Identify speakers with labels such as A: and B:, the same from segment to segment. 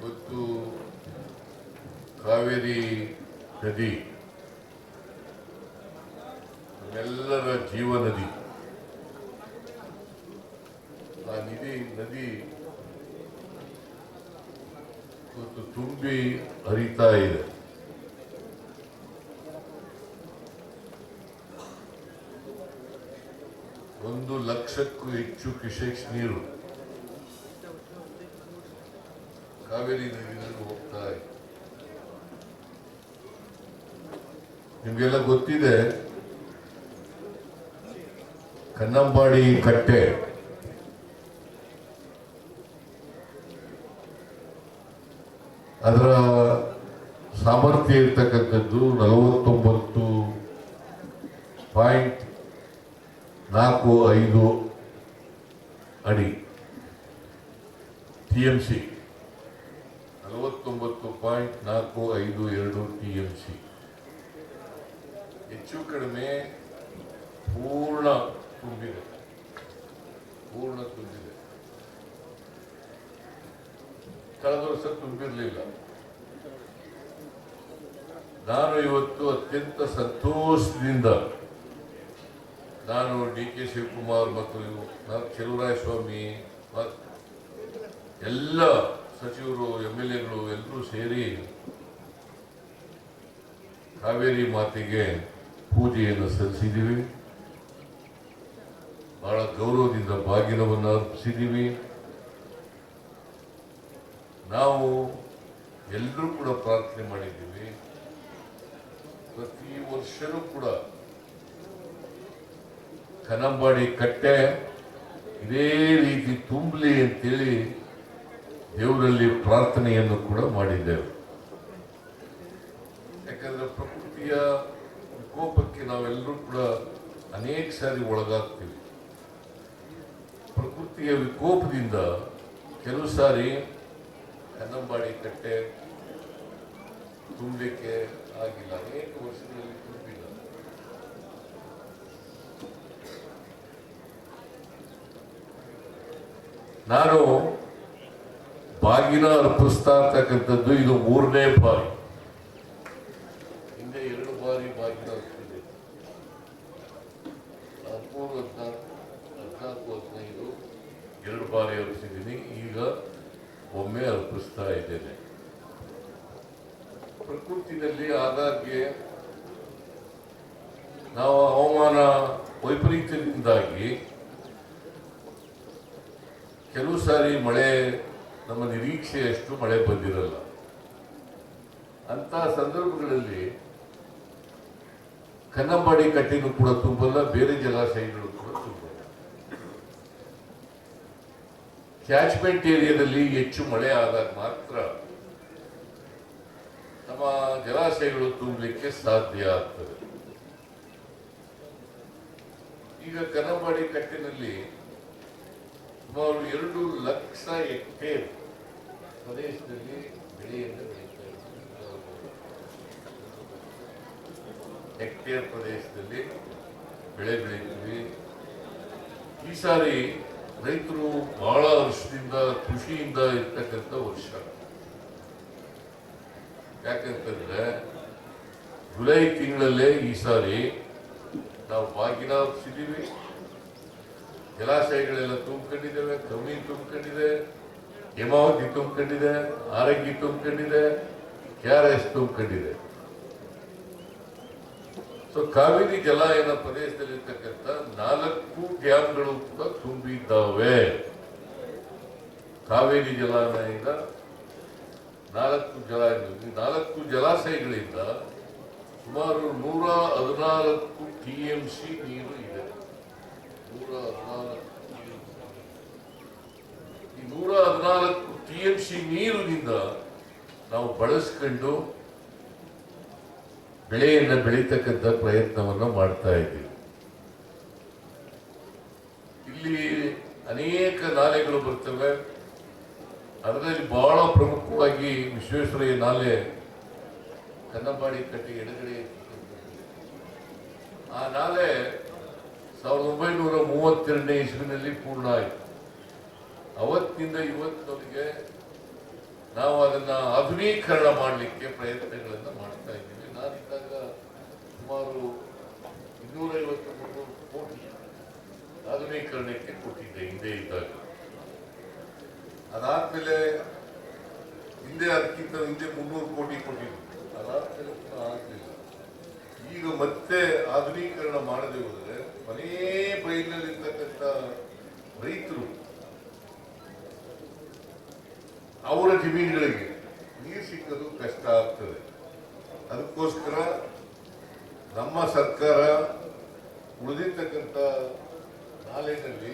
A: ಇವತ್ತು ಕಾವೇರಿ ನದಿ ಎಲ್ಲರ ಜೀವ ನದಿ. ಆ ನಿಧಿ ನದಿ ಮತ್ತು ತುಂಬಿ ಹರಿತಾ ಇದೆ. ಒಂದು ಲಕ್ಷಕ್ಕೂ ಹೆಚ್ಚು ಕಿಶೆಕ್ಸ್ ನೀರು ಕಾವೇರಿ ಹೋಗ್ತಾ ಇದೆ ನಿಮಗೆಲ್ಲ ಗೊತ್ತಿದೆ ಕನ್ನಂಬಾಡಿ ಕಟ್ಟೆ. ಅದರ ಸಾಮರ್ಥ್ಯ ಇರ್ತಕ್ಕಂಥದ್ದು ನಲವತ್ತೊಂಬತ್ತು ಪಾಯಿಂಟ್ ನಾಲ್ಕು ಐದು ಅಡಿ ಟಿ ಎಂ ಸಿ ನಲವತ್ತೊಂಬತ್ತು ಪಾಯಿಂಟ್ ನಾಲ್ಕು ಐದು ಎರಡು ಟಿ ಎಂ ಸಿ ಹೆಚ್ಚು ಕಡಿಮೆ ಪೂರ್ಣ ತುಂಬಿದೆ. ಪೂರ್ಣ ತುಂಬಿದೆ. ಕಳೆದ ವರ್ಷ ತುಂಬಿರಲಿಲ್ಲ. ನಾನು ಇವತ್ತು ಅತ್ಯಂತ ಸಂತೋಷದಿಂದ ನಾನು ಡಿ ಕೆ ಶಿವಕುಮಾರ್ ಮತ್ತು ಇವು ನಾವು ಚೆಲುವರಾಯ ಸ್ವಾಮಿ ಮತ್ತು ಎಲ್ಲ ಸಚಿವರು ಎಂ ಎಲ್ ಎಗಳು ಎಲ್ಲರೂ ಸೇರಿ ಕಾವೇರಿ ಮಾತೆಗೆ ಪೂಜೆಯನ್ನು ಸಲ್ಲಿಸಿದ್ದೀವಿ. ಬಹಳ ಗೌರವದಿಂದ ಬಾಗಿಲವನ್ನು ಅರ್ಪಿಸಿದ್ದೀವಿ. ನಾವು ಎಲ್ಲರೂ ಕೂಡ ಪ್ರಾರ್ಥನೆ ಮಾಡಿದ್ದೀವಿ. ಪ್ರತಿ ವರ್ಷನೂ ಕೂಡ ಕನಂಬಾಡಿ ಕಟ್ಟೆ ಇದೇ ರೀತಿ ತುಂಬಲಿ ಅಂತೇಳಿ ದೇವರಲ್ಲಿ ಪ್ರಾರ್ಥನೆಯನ್ನು ಕೂಡ ಮಾಡಿದ್ದೇವೆ ಯಾಕಂದ್ರೆ ಪ್ರಕೃತಿಯ ವಿಕೋಪಕ್ಕೆ ನಾವೆಲ್ಲರೂ ಕೂಡ ಅನೇಕ ಸಾರಿ ಒಳಗಾಗ್ತೀವಿ. ಪ್ರಕೃತಿಯ ವಿಕೋಪದಿಂದ ಕೆಲವು ಸಾರಿ ಕನ್ನಂಬಾಡಿ ಕಟ್ಟೆ ತುಂಬಲಿಕ್ಕೆ ಆಗಿಲ್ಲ. ಅನೇಕ ವರ್ಷಗಳಲ್ಲಿ ತುಂಬಿಲ್ಲ. ನಾನು ಬಾಗಿನ ಅರ್ಪಿಸ್ತಾ ಇರ್ತಕ್ಕಂಥದ್ದು ಇದು ಮೂರನೇ ಬಾರಿ. ಹಿಂದೆ ಎರಡು ಬಾರಿ ಬಾಗಿನ ಅರ್ಪಿಸಿದೆ ಹದಿನಾಲ್ಕು ಎರಡು ಬಾರಿ ಅರ್ಪಿಸಿದ್ದೀನಿ. ಈಗ ಒಮ್ಮೆ ಅರ್ಪಿಸ್ತಾ ಇದ್ದೇನೆ. ಪ್ರಕೃತಿಯಲ್ಲಿ ಆಗಾಗ್ಗೆ ನಾವು ಹವಾಮಾನ ವೈಪರೀತ್ಯದಿಂದಾಗಿ ಕೆಲವು ಸಾರಿ ಮಳೆ, ನಮ್ಮ ನಿರೀಕ್ಷೆಯಷ್ಟು ಮಳೆ ಬಂದಿರಲ್ಲ. ಅಂತಹ ಸಂದರ್ಭಗಳಲ್ಲಿ ಕನ್ನಂಬಾಡಿ ಕಟ್ಟಿನೂ ಕೂಡ ತುಂಬಲ್ಲ, ಬೇರೆ ಜಲಾಶಯಗಳು ಕೂಡ ತುಂಬಲ್ಲ. ಕ್ಯಾಚ್ಮೆಂಟ್ ಏರಿಯಾದಲ್ಲಿ ಹೆಚ್ಚು ಮಳೆ ಆದಾಗ ಮಾತ್ರ ನಮ್ಮ ಜಲಾಶಯಗಳು ತುಂಬಲಿಕ್ಕೆ ಸಾಧ್ಯ ಆಗ್ತದೆ. ಈಗ ಕನ್ನಂಬಾಡಿ ಕಟ್ಟಿನಲ್ಲಿ ಸುಮಾರು ಎರಡು ಲಕ್ಷ ಹೆಕ್ಟೇರ್ ಪ್ರದೇಶದಲ್ಲಿ ಬೆಳೆಯನ್ನು ಬೆಳೀತಾ ಇದ್ದಾರೆ ಹೆಕ್ಟೇರ್ ಪ್ರದೇಶದಲ್ಲಿ ಬೆಳೆ ಬೆಳೀತೀವಿ. ಈ ಸಾರಿ ರೈತರು ಬಹಳ ವರ್ಷದಿಂದ ಖುಷಿಯಿಂದ ಇರ್ತಕ್ಕಂಥ ವರ್ಷ. ಯಾಕಂತಂದ್ರೆ ಜುಲೈ ತಿಂಗಳಲ್ಲೇ ಈ ಸಾರಿ ನಾವು ಬಾಗಿನ ಹಬ್ಸಿದ್ದೀವಿ ಜಲಾಶಯಗಳೆಲ್ಲ ತುಂಬಿಕೊಂಡಿದ್ದೇವೆ ಕಮ್ಮಿ ತುಂಬಿಕೊಂಡಿದೆ, ಹೇಮಾವತಿ ತುಂಬಿಕೊಂಡಿದೆ ಆರೋಗ್ಯ ತುಂಬಿಕೊಂಡಿದೆ, ಕೆ ಆರ್ ಎಸ್ ತುಂಬಿಕೊಂಡಿದೆ. ಸೊ ಕಾವೇರಿ ಜಲಾಯನ ಪ್ರದೇಶದಲ್ಲಿರ್ತಕ್ಕಂಥ ನಾಲ್ಕು ಡ್ಯಾಮ್ಗಳು ಕೂಡ ತುಂಬಿದ್ದಾವೆ. ಕಾವೇರಿ ಜಲಾನಯದ ನಾಲ್ಕು ಜಲಾಶಯ ನಾಲ್ಕು ಜಲಾಶಯಗಳಿಂದ ಸುಮಾರು ನೂರ ಹದಿನಾಲ್ಕು ಟಿ ಎಂ ಸಿ ನೀರು ಇದೆ. ನೂರ ಹದಿನಾಲ್ಕು ಈ ನೂರ ಹದಿನಾಲ್ಕು ಟಿ ಎಂ ಸಿ ನೀರಿನಿಂದ ನಾವು ಬಳಸ್ಕೊಂಡು ಬೆಳೆಯನ್ನು ಬೆಳೀತಕ್ಕಂಥ ಪ್ರಯತ್ನವನ್ನು ಮಾಡ್ತಾ ಇದ್ದೀವಿ. ಇಲ್ಲಿ ಅನೇಕ ನಾಲೆಗಳು ಬರ್ತವೆ. ಅದರಲ್ಲಿ ಬಹಳ ಪ್ರಮುಖವಾಗಿ ವಿಶ್ವೇಶ್ವರಯ್ಯ ನಾಲೆ ಕನ್ನಂಬಾಡಿ ಕಟ್ಟಿ ಎಡಗಡೆ ಆ ನಾಲೆ ಸಾವಿರದ ಒಂಬೈನೂರ ಮೂವತ್ತೆರಡನೇ ಇಸ್ವಿನಲ್ಲಿ ಪೂರ್ಣ ಆಯಿತು. ಅವತ್ತಿನಿಂದ ಇವತ್ತಿನವರೆಗೆ ನಾವು ಅದನ್ನು ಆಧುನೀಕರಣ ಮಾಡಲಿಕ್ಕೆ ಪ್ರಯತ್ನಗಳನ್ನು ಮಾಡ್ತಾ ಇದ್ದೀವಿ. ಸುಮಾರು ಇನ್ನೂರೈವತ್ತು ಮುನ್ನೂರು ಕೋಟಿ ಆಧುನೀಕರಣಕ್ಕೆ ಕೊಟ್ಟಿದ್ದೆ ಹಿಂದೆ ಇದ್ದಾಗ. ಅದಾದ್ಮೇಲೆ ಹಿಂದೆ ಅದಕ್ಕಿಂತ ಹಿಂದೆ ಮುನ್ನೂರು ಕೋಟಿ ಕೊಟ್ಟಿದ್ದು. ಅದಾದ್ಮೇಲೆ ಆಗಲಿಲ್ಲ. ಈಗ ಮತ್ತೆ ಆಧುನೀಕರಣ ಮಾಡದೆ ಹೋದರೆ ಮನೇ ಬೈಲಲ್ಲಿರ್ತಕ್ಕಂಥ ರೈತರು ಅವರ ಜಮೀನುಗಳಿಗೆ ನೀರು ಸಿಕ್ಕದು ಕಷ್ಟ ಆಗ್ತದೆ. ಅದಕ್ಕೋಸ್ಕರ ನಮ್ಮ ಸರ್ಕಾರ ಉಳಿದಿರ್ತಕ್ಕಂಥ ನಾಲೆಜಲ್ಲಿ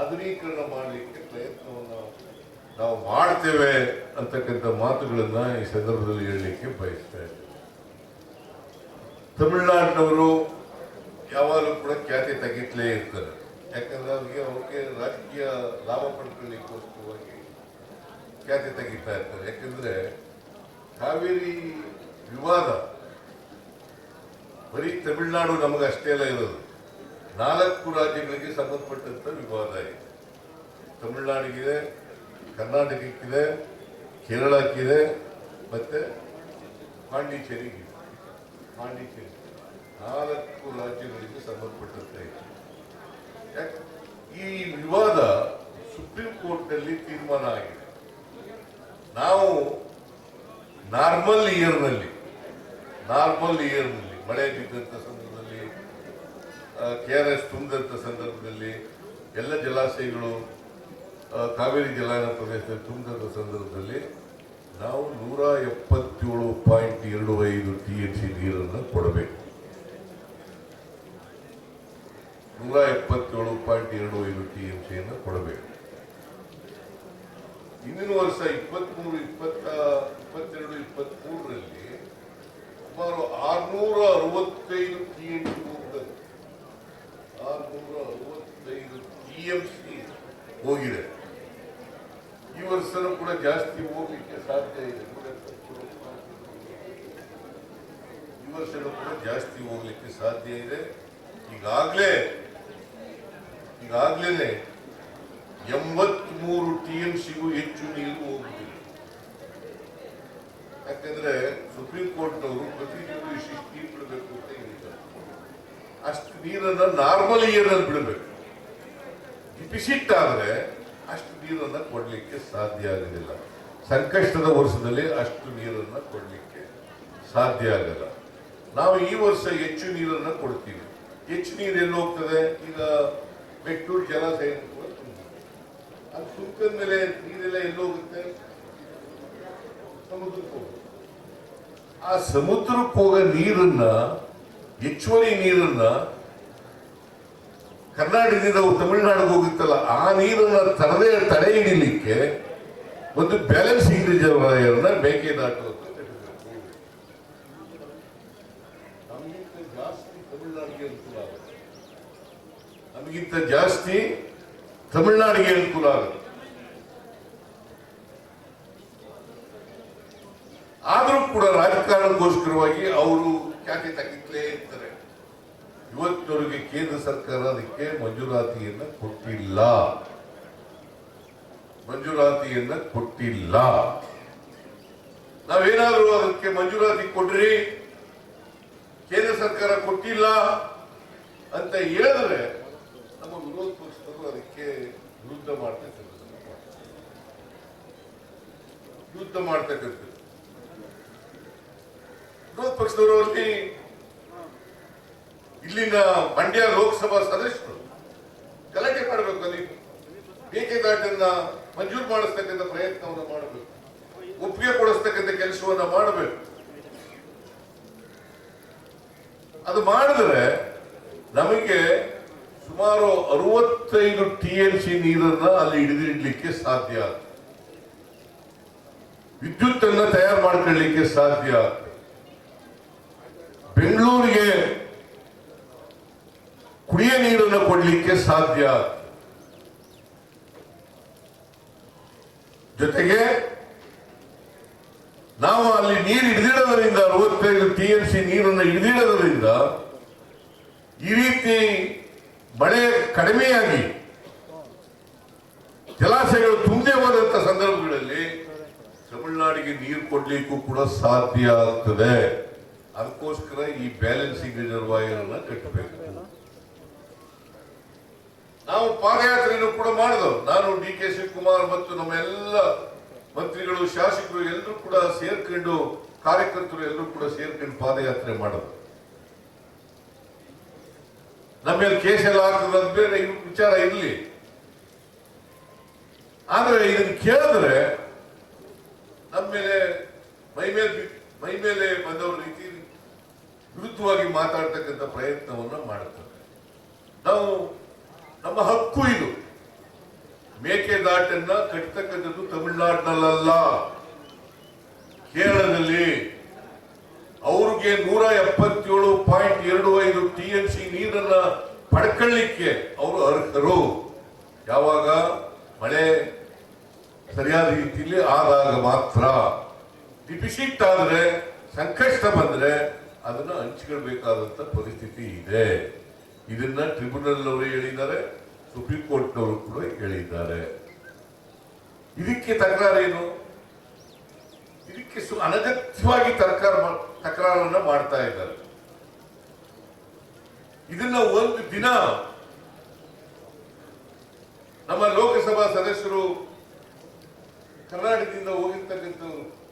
A: ಆಧುನೀಕರಣ ಮಾಡಲಿಕ್ಕೆ ಪ್ರಯತ್ನವನ್ನು ನಾವು ಮಾಡ್ತೇವೆ ಅಂತಕ್ಕಂಥ ಮಾತುಗಳನ್ನು ಈ ಸಂದರ್ಭದಲ್ಲಿ ಹೇಳಲಿಕ್ಕೆ ಬಯಸ್ತಾ ಇದ್ದೇವೆ ತಮಿಳುನಾಡಿನವರು ಯಾವಾಗಲೂ ಕೂಡ ಖ್ಯಾತಿ ತೆಗಿತಲೇ ಇರ್ತಾರೆ. ಯಾಕಂದ್ರೆ ಅವರಿಗೆ ಅವ್ರಿಗೆ ರಾಜಕೀಯ ಲಾಭ ಪಡ್ಕೊಳ್ಳಿಕ್ಕೋಸ್ಕರವಾಗಿ ಖ್ಯಾತಿ ತೆಗಿತಾ ಇರ್ತಾರೆ. ಯಾಕೆಂದರೆ ಕಾವೇರಿ ವಿವಾದ ಬರೀ ತಮಿಳುನಾಡು ನಮಗೆ ಅಷ್ಟೇ ಅಲ್ಲ ಇರೋದು. ನಾಲ್ಕು ರಾಜ್ಯಗಳಿಗೆ ಸಂಬಂಧಪಟ್ಟಂತ ವಿವಾದ ಇದೆ. ತಮಿಳುನಾಡಿಗಿದೆ, ಕರ್ನಾಟಕಕ್ಕಿದೆ, ಕೇರಳಕ್ಕಿದೆ, ಮತ್ತೆ ಪಾಂಡಿಚೇರಿಗಿದೆ ಪಾಂಡಿಚೇರಿ. ನಾಲ್ಕು ರಾಜ್ಯಗಳಿಗೆ ಸಂಬಂಧಪಟ್ಟಂತೆ ಇದೆ. ಈ ವಿವಾದ ಸುಪ್ರೀಂ ಕೋರ್ಟ್ನಲ್ಲಿ ತೀರ್ಮಾನ ಆಗಿದೆ. ನಾವು ನಾರ್ಮಲ್ ಇಯರ್ನಲ್ಲಿ ನಾರ್ಮಲ್ ಇಯರ್ನಲ್ಲಿ ಮಳೆ ಬಿದ್ದಂಥ ಸಂದರ್ಭದಲ್ಲಿ ಕೆ ಆರ್ ಎಸ್ ತುಂಬಿದಂಥ ಸಂದರ್ಭದಲ್ಲಿ ಎಲ್ಲ ಜಲಾಶಯಗಳು ಕಾವೇರಿ ಜಲಾನ ಪ್ರದೇಶದಲ್ಲಿ ತುಂಬಿದಂಥ ಸಂದರ್ಭದಲ್ಲಿ ನಾವು ನೂರ ಎಪ್ಪತ್ತೇಳು ಪಾಯಿಂಟ್ ಎರಡು ಐದು ಟಿ ಎಚ್ ಸಿ ನೀರನ್ನು ಕೊಡಬೇಕು. ನೂರ ಎಪ್ಪತ್ತೇಳು ಪಾಯಿಂಟ್ ಎರಡು ಐದು ಟಿ ಎಂ ಸಿಯನ್ನು ಕೊಡಬೇಕು. ಹಿಂದಿನ ವರ್ಷ ಇಪ್ಪತ್ಮೂರು ಇಪ್ಪತ್ತ ಇಪ್ಪತ್ತೆರಡು ಇಪ್ಪತ್ಮೂರರಲ್ಲಿ ಸುಮಾರು ಆರ್ನೂರ ಅರವತ್ತೈದು ಟಿ ಎಂ ಹೋಗ್ತದೆ ಆರ್ನೂರ ಅರವತ್ತೈದು ಟಿ ಎಂ ಸಿ ಹೋಗಿದೆ. ಈ ವರ್ಷನೂ ಕೂಡ ಜಾಸ್ತಿ ಹೋಗ್ಲಿಕ್ಕೆ ಸಾಧ್ಯ ಇದೆ. ಈ ವರ್ಷನೂ ಕೂಡ ಜಾಸ್ತಿ ಹೋಗ್ಲಿಕ್ಕೆ ಸಾಧ್ಯ ಇದೆ. ಈಗಾಗಲೇ ಈಗಾಗಲೇ ಎಂಬತ್ಮೂರು ಟಿ ಎಂ ಸಿಗೂ ಹೆಚ್ಚು ನೀರು ಹೋಗುತ್ತಿದೆ ಯಾಕಂದ್ರೆ ಸುಪ್ರೀಂ ಕೋರ್ಟ್ನವರು ಪ್ರತಿ ಇಷ್ಟಿಷ್ಟು ನೀರು ಬಿಡಬೇಕು ಅಂತ ಹೇಳಿದ್ದಾರೆ. ಅಷ್ಟು ನೀರನ್ನ ನಾರ್ಮಲ್ ಇಯರ್ನಲ್ಲಿ ಬಿಡಬೇಕು. ಡಿಫಿಸಿಟ್ ಆದ್ರೆ ಅಷ್ಟು ನೀರನ್ನ ಕೊಡ್ಲಿಕ್ಕೆ ಸಾಧ್ಯ ಆಗೋದಿಲ್ಲ ಸಂಕಷ್ಟದ ವರ್ಷದಲ್ಲಿ ಅಷ್ಟು ನೀರನ್ನ ಕೊಡ್ಲಿಕ್ಕೆ ಸಾಧ್ಯ ಆಗಲ್ಲ. ನಾವು ಈ ವರ್ಷ ಹೆಚ್ಚು ನೀರನ್ನ ಕೊಡ್ತೀವಿ. ಹೆಚ್ಚು ನೀರು ಎಲ್ಲಿ ಹೋಗ್ತದೆ? ಈಗ ಬೆಟ್ಟೂರು ಜಲಾಶಯ. ಅದು ಸುಂಕದ ಮೇಲೆ ನೀರೆಲ್ಲ ಎಲ್ಲೋಗುತ್ತೆ ಹೋಗುತ್ತೆ? ಆ ಸಮುದ್ರಕ್ಕೆ ಹೋಗೋ ನೀರನ್ನ, ಹೆಚ್ಚುವರಿ ನೀರನ್ನ ಕರ್ನಾಟಕದಿಂದ ತಮಿಳುನಾಡಿಗೆ ಹೋಗುತ್ತಲ್ಲ, ಆ ನೀರನ್ನ ತರದೇ ತಡೆ ಹಿಡಿಲಿಕ್ಕೆ ಒಂದು ಬ್ಯಾಲೆನ್ಸ್ ರಿಸರ್ವಾಯರ್ನ ಮೇಕೆದಾಟು ಅಂತ ಅನುಕೂಲ ಆಗುತ್ತೆ. ನಮಗಿಂತ ಜಾಸ್ತಿ ತಮಿಳುನಾಡಿಗೆ ಅನುಕೂಲ ಆಗುತ್ತೆ. ಆದರೂ ಕೂಡ ರಾಜಕಾರಣಕ್ಕೋಸ್ಕರವಾಗಿ ಅವರು ಖ್ಯಾತಿ ತಗ್ಗಿತ್ಲೇ ಇರ್ತಾರೆ? ಇವತ್ತವರಿಗೆ ಕೇಂದ್ರ ಸರ್ಕಾರ ಅದಕ್ಕೆ ಮಂಜೂರಾತಿಯನ್ನ ಕೊಟ್ಟಿಲ್ಲ. ಮಂಜೂರಾತಿಯನ್ನ ಕೊಟ್ಟಿಲ್ಲ. ನಾವೇನಾದರೂ ಅದಕ್ಕೆ ಮಂಜೂರಾತಿ ಕೊಡ್ರಿ? ಕೇಂದ್ರ ಸರ್ಕಾರ ಕೊಟ್ಟಿಲ್ಲ ಅಂತ ಹೇಳಿದ್ರೆ ನಮ್ಮ ವಿರೋಧ ಪಕ್ಷದವರು ಅದಕ್ಕೆ ವಿರುದ್ಧ ಮಾಡ್ತಕ್ಕಂಥದ್ದು ವಿರುದ್ಧ ಮಾಡ್ತಕ್ಕಂಥದ್ದು. ವಿರೋಧ ಪಕ್ಷದವರು ಅಲ್ಲಿ ಇಲ್ಲಿನ ಮಂಡ್ಯ ಲೋಕಸಭಾ ಸದಸ್ಯರು ಗಲಾಟೆ ಮಾಡಬೇಕು ಅಲ್ಲಿ. ಮೇಕೆದಾಟನ್ನ ಮಂಜೂರು ಮಾಡಿಸ್ತಕ್ಕಂಥ ಪ್ರಯತ್ನವನ್ನು ಮಾಡಬೇಕು. ಒಪ್ಪಿಗೆ ಕೊಡಿಸ್ತಕ್ಕಂಥ ಕೆಲಸವನ್ನ ಮಾಡಬೇಕು. ಅದು ಮಾಡಿದ್ರೆ ನಮಗೆ ಸುಮಾರು ಅರವತ್ತೈದು ಟಿ ಎಲ್ ಸಿ ನೀರನ್ನ ಅಲ್ಲಿ ಹಿಡಿದಿಡ್ಲಿಕ್ಕೆ ಸಾಧ್ಯ ವಿದ್ಯುತ್ ಅನ್ನ ತಯಾರು ಮಾಡ್ಕೊಳ್ಳಿಕ್ಕೆ ಸಾಧ್ಯ ಬೆಂಗಳೂರಿಗೆ ಕುಡಿಯ ನೀರನ್ನು ಕೊಡಲಿಕ್ಕೆ ಸಾಧ್ಯ. ಜೊತೆಗೆ ನಾವು ಅಲ್ಲಿ ನೀರು ಹಿಡಿದಿಡೋದರಿಂದ, ಅರವತ್ತೈದು ಟಿ ಎಂ ಸಿ ನೀರನ್ನು ಹಿಡಿದಿಡೋದ್ರಿಂದ ಈ ರೀತಿ ಮಳೆ ಕಡಿಮೆಯಾಗಿ ಜಲಾಶಯಗಳು ತುಂಬೆ ಹೋದಂತ ಸಂದರ್ಭಗಳಲ್ಲಿ ತಮಿಳುನಾಡಿಗೆ ನೀರು ಕೊಡಲಿಕ್ಕೂ ಕೂಡ ಸಾಧ್ಯ ಆಗ್ತದೆ. ಅದಕ್ಕೋಸ್ಕರ ಈ ಬ್ಯಾಲೆನ್ಸಿಂಗ್ ರಿಸರ್ವಾಯರ್ ಅನ್ನ ಕಟ್ಟಬೇಕು ನಾವು ಪಾದಯಾತ್ರೆಯನ್ನು ಕೂಡ ಮಾಡಿದವು. ನಾನು ಡಿ ಕೆ ಶಿವಕುಮಾರ್ ಮತ್ತು ನಮ್ಮ ಎಲ್ಲ ಮಂತ್ರಿಗಳು, ಶಾಸಕರು ಎಲ್ಲರೂ ಕೂಡ ಸೇರ್ಕೊಂಡು, ಕಾರ್ಯಕರ್ತರು ಎಲ್ಲರೂ ಕೂಡ ಸೇರ್ಕೊಂಡು ಪಾದಯಾತ್ರೆ ಮಾಡೋದು ನಮ್ಮ ಮೇಲೆ ಕೇಸ್ ಎಲ್ಲ ಆಗ್ತದೆ ಅಂತ ಬೇರೆ ವಿಚಾರ ಇರಲಿ. ಆದ್ರೆ ಇದನ್ನ ಕೇಳಿದ್ರೆ ನಮ್ಮ ಮೇಲೆ ಮೈ ಮೇಲೆ ಮೈ ಮೇಲೆ ಬಂದವರ ವಿರುದ್ಧವಾಗಿ ಮಾತಾಡ್ತಕ್ಕಂಥ ಪ್ರಯತ್ನವನ್ನು ಮಾಡುತ್ತಾರೆ ನಾವು ನಮ್ಮ ಹಕ್ಕು ಇದು. ಮೇಕೆದಾಟನ್ನ ಕಟ್ಟತಕ್ಕಂಥದ್ದು ತಮಿಳುನಾಡಿನಲ್ಲ ಕೇರಳದಲ್ಲಿ ಅವ್ರಿಗೆ ನೂರ ಎಪ್ಪತ್ತೇಳು ಪಾಯಿಂಟ್ ಎರಡು ಐದು ಟಿ ಎನ್ ಸಿ ನೀರನ್ನ ಪಡ್ಕೊಳ್ಳಿಕ್ಕೆ ಅವರು ಅರ್ಹರು. ಯಾವಾಗ? ಮಳೆ ಸರಿಯಾದ ರೀತಿಯಲ್ಲಿ ಆದಾಗ ಮಾತ್ರ. ಡಿಫಿಸಿಟ್ ಆದರೆ, ಸಂಕಷ್ಟ ಬಂದ್ರೆ ಅದನ್ನ ಹಂಚಿಕೊಳ್ಬೇಕಾದಂಥ ಪರಿಸ್ಥಿತಿ ಇದೆ. ಇದನ್ನ ಟ್ರಿಬ್ಯುನಲ್ ಅವರು ಹೇಳಿದ್ದಾರೆ, ಸುಪ್ರೀಂ ಕೋರ್ಟ್ನವರು ಕೂಡ ಹೇಳಿದ್ದಾರೆ. ಇದಕ್ಕೆ ತಕರಾರೇನು ಇದಕ್ಕೆ ಸು, ಅನಗತ್ಯವಾಗಿ ತರಕಾರ ತಕರಾರನ್ನ ಮಾಡ್ತಾ ಇದ್ದಾರೆ. ಇದನ್ನ ಒಂದು ದಿನ ನಮ್ಮ ಲೋಕಸಭಾ ಸದಸ್ಯರು ಕರ್ನಾಟಕದಿಂದ ಹೋಗಿರ್ತಕ್ಕಂಥವ್ರು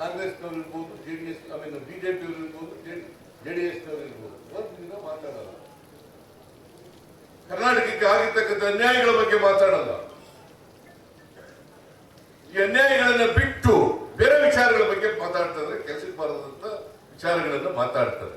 A: ಕಾಂಗ್ರೆಸ್ನವ್ರು ಇರ್ಬೋದು, J D S I mean J ಅವರು ಇರ್ಬೋದು, ಜೆ ಡಿ ಮಾತಾಡಲ್ಲ. ಕರ್ನಾಟಕಕ್ಕೆ ಆಗಿರ್ತಕ್ಕಂಥ ಅನ್ಯಾಯಗಳ ಬಗ್ಗೆ ಮಾತಾಡಲ್ಲ. ಈ ಅನ್ಯಾಯಗಳನ್ನ ಬಿಟ್ಟು ಬೇರೆ ವಿಚಾರಗಳ ಬಗ್ಗೆ ಮಾತಾಡ್ತಾರೆ ಕೆಲಸಕ್ಕೆ ಬಾರದಂತ ವಿಚಾರಗಳನ್ನ ಮಾತಾಡ್ತಾರೆ.